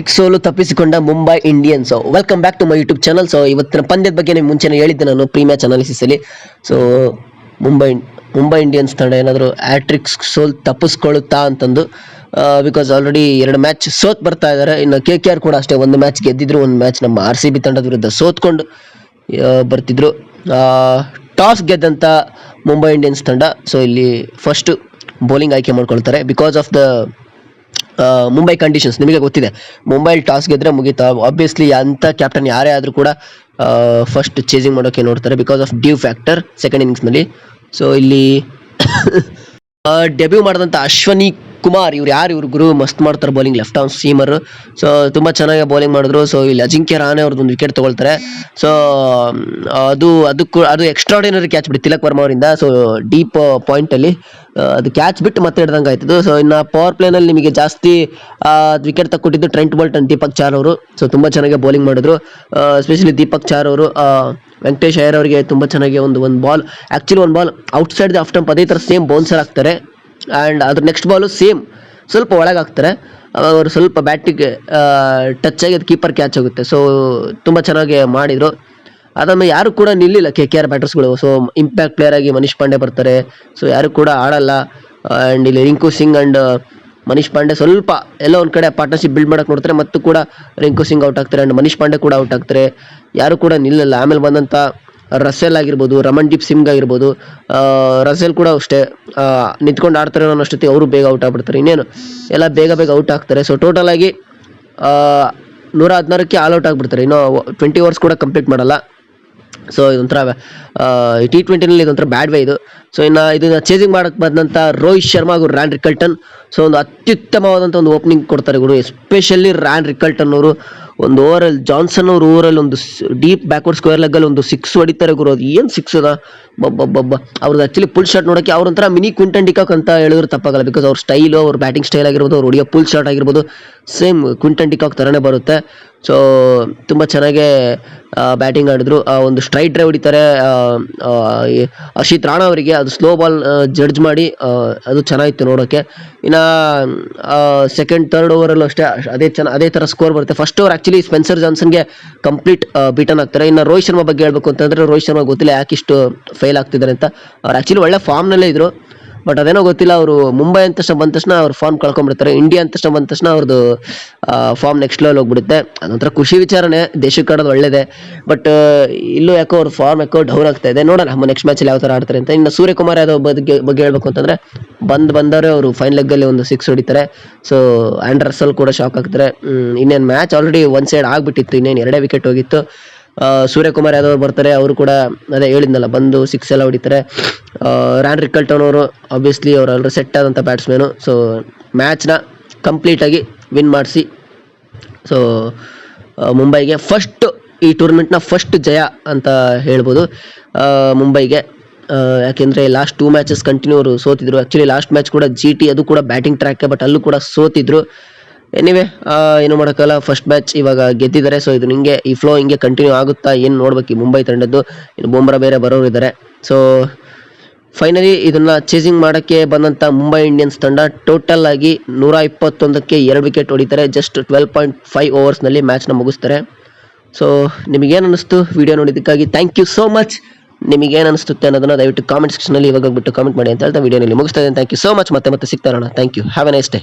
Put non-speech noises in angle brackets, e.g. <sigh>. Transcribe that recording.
Hat trick ಸೋಲು ತಪ್ಪಿಸಿಕೊಂಡ Mumbai Indians welcome back to my YouTube channel so ಇವತ್ತಿನ ಪಂದ್ಯದ ಬಗ್ಗೆ ನಿಮ್ಗೆ ಮುಂಚೆನೇ ಹೇಳಿದ್ದೆ ನಾನು ಪ್ರೀ ಮ್ಯಾಚ್ ಅನಾಲಿಸಿಸ್ ಅಲ್ಲಿ. ಸೊ ಮುಂಬೈ ಮುಂಬೈ ಇಂಡಿಯನ್ಸ್ ತಂಡ ಏನಾದರೂ ಹ್ಯಾಟ್ರಿಕ್ ಸೋಲ್ ತಪ್ಪಿಸ್ಕೊಳ್ಳುತ್ತಾ ಅಂತಂದು ಬಿಕಾಸ್ ಆಲ್ರೆಡಿ ಎರಡು ಮ್ಯಾಚ್ ಸೋತ್ ಬರ್ತಾ ಇದ್ದಾರೆ ಇನ್ನು ಕೆ ಕೆ ಆರ್ ಕೂಡ ಅಷ್ಟೇ ಒಂದು ಮ್ಯಾಚ್ ಗೆದ್ದಿದ್ರು, ಒಂದು ಮ್ಯಾಚ್ ನಮ್ಮ ಆರ್ ಸಿ ಬಿ ತಂಡದ ವಿರುದ್ಧ ಸೋತ್ಕೊಂಡು ಬರ್ತಿದ್ರು. ಟಾಸ್ ಗೆದ್ದಂಥ ಮುಂಬೈ ಇಂಡಿಯನ್ಸ್ ತಂಡ. ಸೊ ಇಲ್ಲಿ ಫಸ್ಟ್ ಬೌಲಿಂಗ್ ಆಯ್ಕೆ ಮಾಡ್ಕೊಳ್ತಾರೆ. Because of the Mumbai conditions ನಿಮಗೆ ಗೊತ್ತಿದೆ. ಮುಂಬೈ ಟಾಸ್ ಗೆದ್ರೆ ಮುಗೀತಾ. ಆಬ್ವಿಯಸ್ಲಿ ಅಂತ ಕ್ಯಾಪ್ಟನ್ ಯಾರೇ ಆದರೂ ಕೂಡ ಫಸ್ಟ್ ಚೇಸಿಂಗ್ ಮಾಡೋಕೆ ನೋಡ್ತಾರೆ because of dew factor second ಇನ್ನಿಂಗ್ಸ್ನಲ್ಲಿ ಸೊ ಇಲ್ಲಿ <coughs> ಡೆಬ್ಯೂ ಮಾಡಿದಂಥ ಅಶ್ವನಿ ಕುಮಾರ್, ಇವ್ರು ಯಾರು ಇವ್ರ ಗುರು? ಮಸ್ತ್ ಮಾಡ್ತಾರೆ bowling left on seamer so ತುಂಬ ಚೆನ್ನಾಗಿ ಬೌಲಿಂಗ್ ಮಾಡಿದ್ರು. ಸೊ ಇಲ್ಲಿ ಅಜಿಂಕ್ಯ ರಾಣೆ ಅವ್ರದ್ದು ಒಂದು ವಿಕೆಟ್ ತಗೊಳ್ತಾರೆ. ಸೊ ಅದು ಅದಕ್ಕೂ ಅದು ಎಕ್ಸ್ಟ್ರಾಡಿನರಿ ಕ್ಯಾಚ್ ಬಿಟ್ಟು ತಿಲಕ್ ವರ್ಮ ಅವರಿಂದ. ಸೊ ಡೀಪ್ ಪಾಯಿಂಟಲ್ಲಿ ಅದು ಕ್ಯಾಚ್ ಬಿಟ್ಟು ಮತ್ತೆ ಹಿಡ್ದಂಗೆ ಆಯ್ತದು. ಸೊ ಇನ್ನು ಪವರ್ ಪ್ಲೇನಲ್ಲಿ ನಿಮಗೆ ಜಾಸ್ತಿ wicket ತಕ್ಕೊಟ್ಟಿದ್ದು Trent Boult and Deepak Chahar ಅವರು. ಸೊ ತುಂಬ ಚೆನ್ನಾಗಿ ಬೌಲಿಂಗ್ ಮಾಡಿದ್ರು. ಎಸ್ಪೆಷಲಿ ದೀಪಕ್ ಚಾರ್ ಅವರು ವೆಂಕಟೇಶ್ ಅಯ್ಯರ್ ಅವರಿಗೆ ತುಂಬ ಚೆನ್ನಾಗಿ ಒಂದು ಒಂದು ಬಾಲ್ ಆ್ಯಕ್ಚುಲಿ ಒಂದು ball outside the off stump ಅದೇ ಥರ ಸೇಮ್ ಬೌನ್ಸರ್ ಆಗ್ತಾರೆ. ಆ್ಯಂಡ್ ಅದ್ರ ನೆಕ್ಸ್ಟ್ ಬಾಲು ಸೇಮ್ ಸ್ವಲ್ಪ ಒಳಗೆ ಹಾಕ್ತಾರೆ. ಅವಾಗ ಅವರು ಸ್ವಲ್ಪ ಬ್ಯಾಟಿಗೆ ಟಚ್ ಆಗಿ ಅದು ಕೀಪರ್ ಕ್ಯಾಚ್ ಆಗುತ್ತೆ. ಸೊ ತುಂಬ ಚೆನ್ನಾಗಿ ಮಾಡಿದರು. ಅದನ್ನು ಯಾರು ಕೂಡ ನಿಲ್ಲಿಲ್ಲ ಕೆ ಕೆ, ಆರ್ ಬ್ಯಾಟರ್ಸ್ಗಳು ಸೊ ಇಂಪ್ಯಾಕ್ಟ್ ಪ್ಲೇಯರ್ ಆಗಿ ಮನೀಶ್ ಪಾಂಡೆ ಬರ್ತಾರೆ. ಸೊ ಯಾರು ಕೂಡ ಆಡಲ್ಲ. ಆ್ಯಂಡ್ ಇಲ್ಲಿ ರಿಂಕು ಸಿಂಗ್ ಆ್ಯಂಡ್ ಮನೀಶ್ ಪಾಂಡೆ ಸ್ವಲ್ಪ ಎಲ್ಲ ಒಂದು ಕಡೆ ಪಾರ್ಟ್ನರ್ಶಿಪ್ ಬಿಲ್ಡ್ ಮಾಡಕ್ಕೆ ನೋಡ್ತಾರೆ. ಮತ್ತು ಕೂಡ ರಿಂಕು ಸಿಂಗ್ ಔಟ್ ಆಗ್ತಾರೆ. ಆ್ಯಂಡ್ ಮನೀಶ್ ಪಾಂಡೆ ಕೂಡ ಔಟ್ ಆಗ್ತಾರೆ. ಯಾರು ಕೂಡ ನಿಲ್ಲಲ್ಲ. ಆಮೇಲೆ ಬಂದಂಥ ರಸೆಲ್ ಆಗಿರ್ಬೋದು ರಮಣ್ದೀಪ್ ಸಿಂಗ್ ಆಗಿರ್ಬೋದು ರಸೆಲ್ ಕೂಡ ಅಷ್ಟೇ ನಿಂತ್ಕೊಂಡು ಆಡ್ತಾರೆ ಅನ್ನೋ ಅಷ್ಟೊತ್ತಿಗೆ ಅವರು ಬೇಗ ಔಟ್ ಆಗ್ಬಿಡ್ತಾರೆ. ಇನ್ನೇನು, ಎಲ್ಲ ಬೇಗ ಬೇಗ ಔಟ್ ಆಗ್ತಾರೆ. ಸೊ ಟೋಟಲ್ ಆಗಿ ನೂರ ಹದಿನಾರಕ್ಕೆ ಆಲ್ ಔಟ್ ಆಗ್ಬಿಡ್ತಾರೆ. ಇನ್ನೂ ಟ್ವೆಂಟಿ ಓವರ್ಸ್ ಕೂಡ ಕಂಪ್ಲೀಟ್ ಮಾಡಲ್ಲ. ಸೊ ಇದೊಂಥರ ಟಿ ಟ್ವೆಂಟಿನಲ್ಲಿ ಇದೊಂಥರ ಬ್ಯಾಡ್ ವೇ ಇದು. ಸೊ ಇನ್ನು ಇದನ್ನ ಚೇಸಿಂಗ್ ಮಾಡಕ್ಕೆ ಬಂದಂಥ ರೋಹಿತ್ ಶರ್ಮಾ ಹಾಗೂ ರ್ಯಾನ್ ರಿಕಲ್ಟನ್ ಸೊ ಒಂದು ಅತ್ಯುತ್ತಮವಾದಂಥ ಒಂದು ಓಪನಿಂಗ್ ಕೊಡ್ತಾರೆ ಗುರು ಎಸ್ಪೆಷಲಿ ರ್ಯಾನ್ ರಿಕಲ್ಟನ್ ಅವರು. ಒಂದು ಓವರಲ್ಲಿ ಜಾನ್ಸನ್ ಅವ್ರ ಓವರಲ್ಲಿ ಒಂದು ಡೀಪ್ ಬ್ಯಾಕ್ವರ್ಡ್ ಸ್ಕ್ವೇರ್ ಲೆಗ್ಗಲ್ಲಿ ಒಂದು ಸಿಕ್ಸ್ ಹೊಡಿತಾರೆ ಗುರು. ಅದು ಏನು ಸಿಕ್ಸ್ ಅದ? ಬಬ್ಬಬ್ಬಬ್ಬ. ಅವ್ರದ್ದು ಆ್ಯಕ್ಚುಲಿ ಫುಲ್ ಶಾಟ್ ಅವ್ರ ಒಂಥರ ಮಿನಿ ಕ್ವಿಂಟನ್ ಡಿಕಾಕ್ ಅಂತ ಹೇಳಿದ್ರು ತಪ್ಪಾಗಲ್ಲ. ಬಿಕಾಸ್ ಅವ್ರ ಸ್ಟೈಲು ಅವ್ರ ಬ್ಯಾಟಿಂಗ್ ಸ್ಟೈಲ್ ಆಗಿರ್ಬೋದು, ಅವ್ರು ಹೊಡಿಯೋ ಪುಲ್ ಶಾಟ್ ಆಗಿರ್ಬೋದು ಸೇಮ್ ಕ್ವಿಂಟನ್ ಡಿಕಾಕ್ ಥರನೇ ಬರುತ್ತೆ. ಸೊ ತುಂಬ ಚೆನ್ನಾಗೇ ಬ್ಯಾಟಿಂಗ್ ಆಡಿದ್ರು. ಒಂದು ಸ್ಟ್ರೈಟ್ ಡ್ರೈವ್ ಹೊಡಿತಾರೆ ಹರ್ಷಿತ್ ರಾಣಾ ಅವರಿಗೆ. ಅದು ಸ್ಲೋ ಬಾಲ್ ಜಡ್ಜ್ ಮಾಡಿ ಅದು ಚೆನ್ನಾಗಿತ್ತು ನೋಡೋಕ್ಕೆ ಇನ್ನು ಸೆಕೆಂಡ್ ತರ್ಡ್ ಓವರಲ್ಲೂ ಅಷ್ಟೇ, ಅದೇ ಚೆನ್ನ ಅದೇ ಥರ ಸ್ಕೋರ್ ಬರುತ್ತೆ. ಫಸ್ಟ್ ಓವರ್ ಆ್ಯಕ್ಚುಲಿ ಸ್ಪೆನ್ಸರ್ ಜಾನ್ಸನ್ಗೆ ಕಂಪ್ಲೀಟ್ ಬೀಟನ್ ಆಗ್ತಾರೆ. ಇನ್ನು ರೋಹಿತ್ ಶರ್ಮಾ ಬಗ್ಗೆ ಹೇಳ್ಬೇಕು ಅಂತಂದರೆ ರೋಹಿತ್ ಶರ್ಮಾ ಗೊತ್ತಿಲ್ಲ ಯಾಕೆ ಇಷ್ಟು ಫೇಲ್ ಆಗ್ತಿದ್ದಾರೆ ಅಂತ. ಅವ್ರು ಆ್ಯಕ್ಚುಲಿ ಒಳ್ಳೆ ಫಾರ್ಮ್ನಲ್ಲೇ ಇದ್ರು. ಬಟ್ ಅದೇನೋ ಗೊತ್ತಿಲ್ಲ, ಅವರು ಮುಂಬೈ ಅಂತ ತಕ್ಷಣ ಬಂದ ತಕ್ಷಣ ಅವ್ರ ಫಾರ್ಮ್ ಕಳ್ಕೊಂಡ್ಬಿಡ್ತಾರೆ. ಇಂಡಿಯಾ ಅಂತ ತಕ್ಷಣ ಬಂದ ತಕ್ಷಣ ಅವ್ರದ್ದು ಫಾರ್ಮ್ ನೆಕ್ಸ್ಟ್ ಲೆವೆಲ್ ಹೋಗ್ಬಿಡುತ್ತೆ. ಅದೊಂಥರ ಖುಷಿ ವಿಚಾರನೆ ದೇಶಕ್ಕೆ ಆಡೋದು ಒಳ್ಳೇದೇ. ಬಟ್ ಇಲ್ಲೂ ಯಾಕೋ ಅವ್ರ ಫಾರ್ಮ್ ಯಾಕೋ ಡೌನ್ ಆಗ್ತಾ ಇದೆ. ನೋಡೋಣ ನೆಕ್ಸ್ಟ್ ಮ್ಯಾಚಲ್ಲಿ ಯಾವ ಥರ ಆಡ್ತಾರೆ ಅಂತ. ಇನ್ನು ಸೂರ್ಯಕುಮಾರ್ ಯಾದವ್ ಬಗ್ಗೆ ಬಗ್ಗೆ ಹೇಳ್ಬೇಕು ಅಂತಂದ್ರೆ, ಬಂದು ಬಂದವರೇ ಅವರು ಫೈನ್ ಲೆಗ್ಗಲ್ಲಿ ಒಂದು ಸಿಕ್ಸ್ ಹೊಡಿತಾರೆ. ಸೊ ಆ್ಯಂಡ್ರಸಲ್ ಕೂಡ ಶಾಕ್ ಆಗ್ತಾರೆ. ಇನ್ನೇನು ಮ್ಯಾಚ್ ಆಲ್ರೆಡಿ ಒನ್ ಸೈಡ್ ಆಗಿಬಿಟ್ಟಿತ್ತು, ಇನ್ನೇನು ಎರಡೇ ವಿಕೆಟ್ ಹೋಗಿತ್ತು. ಸೂರ್ಯಕುಮಾರ್ ಯಾದವ್ ಬರ್ತಾರೆ, ಅವರು ಕೂಡ ಅದೇ ಹೇಳಿದ್ನಲ್ಲ, ಬಂದು ಸಿಕ್ಸ್ ಎಲ್ಲ ಹೊಡಿತಾರೆ. ರ್ಯಾನ್ ರಿಕಲ್ಟನ್ ಅವರು ಆಬ್ವಿಯಸ್ಲಿ ಅವರೆಲ್ಲರೂ ಸೆಟ್ ಆದಂಥ ಬ್ಯಾಟ್ಸ್ಮೇನು ಸೊ ಮ್ಯಾಚ್ನ ಕಂಪ್ಲೀಟಾಗಿ ವಿನ್ ಮಾಡಿಸಿ. ಸೊ ಮುಂಬೈಗೆ ಫಸ್ಟ್ ಈ ಟೂರ್ನಮೆಂಟ್ನ ಫಸ್ಟ್ ಜಯ ಅಂತ ಹೇಳ್ಬೋದು. ಮುಂಬೈಗೆ. ಯಾಕೆಂದರೆ ಲಾಸ್ಟ್ ಟೂ ಮ್ಯಾಚಸ್ ಕಂಟಿನ್ಯೂ ಅವರು ಸೋತಿದ್ರು. ಆ್ಯಕ್ಚುಲಿ ಲಾಸ್ಟ್ ಮ್ಯಾಚ್ ಕೂಡ ಜಿ ಟಿ ಅದು ಕೂಡ ಬ್ಯಾಟಿಂಗ್ ಟ್ರ್ಯಾಕ್ ಬಟ್ ಅಲ್ಲೂ ಕೂಡ ಸೋತಿದ್ರು. ಎನಿವೆ ಏನು ಮಾಡೋಕ್ಕಲ್ಲ ಫಸ್ಟ್ ಮ್ಯಾಚ್ ಇವಾಗ ಗೆದ್ದಿದ್ದಾರೆ. ಸೊ ಇದು ನಿಮಗೆ ಈ ಫ್ಲೋ ಹಿಂಗೆ ಕಂಟಿನ್ಯೂ ಆಗುತ್ತಾ, ಏನು ನೋಡ್ಬೇಕು ಮುಂಬೈ ತಂಡದ್ದು? ಇನ್ನು ಬೊಂಬ್ರಾ ಬೇರೆ ಬರೋರು ಇದ್ದಾರೆ ಸೊ ಫೈನಲಿ ಇದನ್ನ ಚೇಸಿಂಗ್ ಮಾಡೋಕ್ಕೆ ಬಂದಂಥ ಮುಂಬೈ ಇಂಡಿಯನ್ಸ್ ತಂಡ ಟೋಟಲ್ ಆಗಿ ನೂರ ಇಪ್ಪತ್ತೊಂದಕ್ಕೆ ಎರಡು ವಿಕೆಟ್ ಹೊಡಿತಾರೆ. ಜಸ್ಟ್ ಟ್ವೆಲ್ ಪಾಯಿಂಟ್ ಫೈವ್ ಓವರ್ಸ್ನಲ್ಲಿ ಮ್ಯಾಚ್ನ ಮುಗಿಸ್ತಾರೆ. ಸೊ ನಿಮಗೇನು ಅನ್ನಿಸ್ತು ವಿಡಿಯೋ ನೋಡಿದ್ದಕ್ಕಾಗಿ? ಥ್ಯಾಂಕ್ ಯು ಸೋ ಮಚ್ ನಿಮಗೇನು ಅನಿಸುತ್ತೆ ಅನ್ನೋದನ್ನು ದಯವಿಟ್ಟು ಕಾಮೆಂಟ್ ಸೆಕ್ಷನಲ್ಲಿ ಇವಾಗ ಬಿಟ್ಟು ಕಾಮೆಂಟ್ ಮಾಡಿ ಅಂತ ಹೇಳ್ತಾ ವಿಡಿಯೋನಲ್ಲಿ ಮುಗಿಸ್ತಾ ಇದ್ದೀನಿ. ಥ್ಯಾಂಕ್ ಯು ಸೋ ಮಚ್ ಮತ್ತೆ ಮತ್ತೆ ಸಿಗ್ತಾರೋಣ thank you have a nice day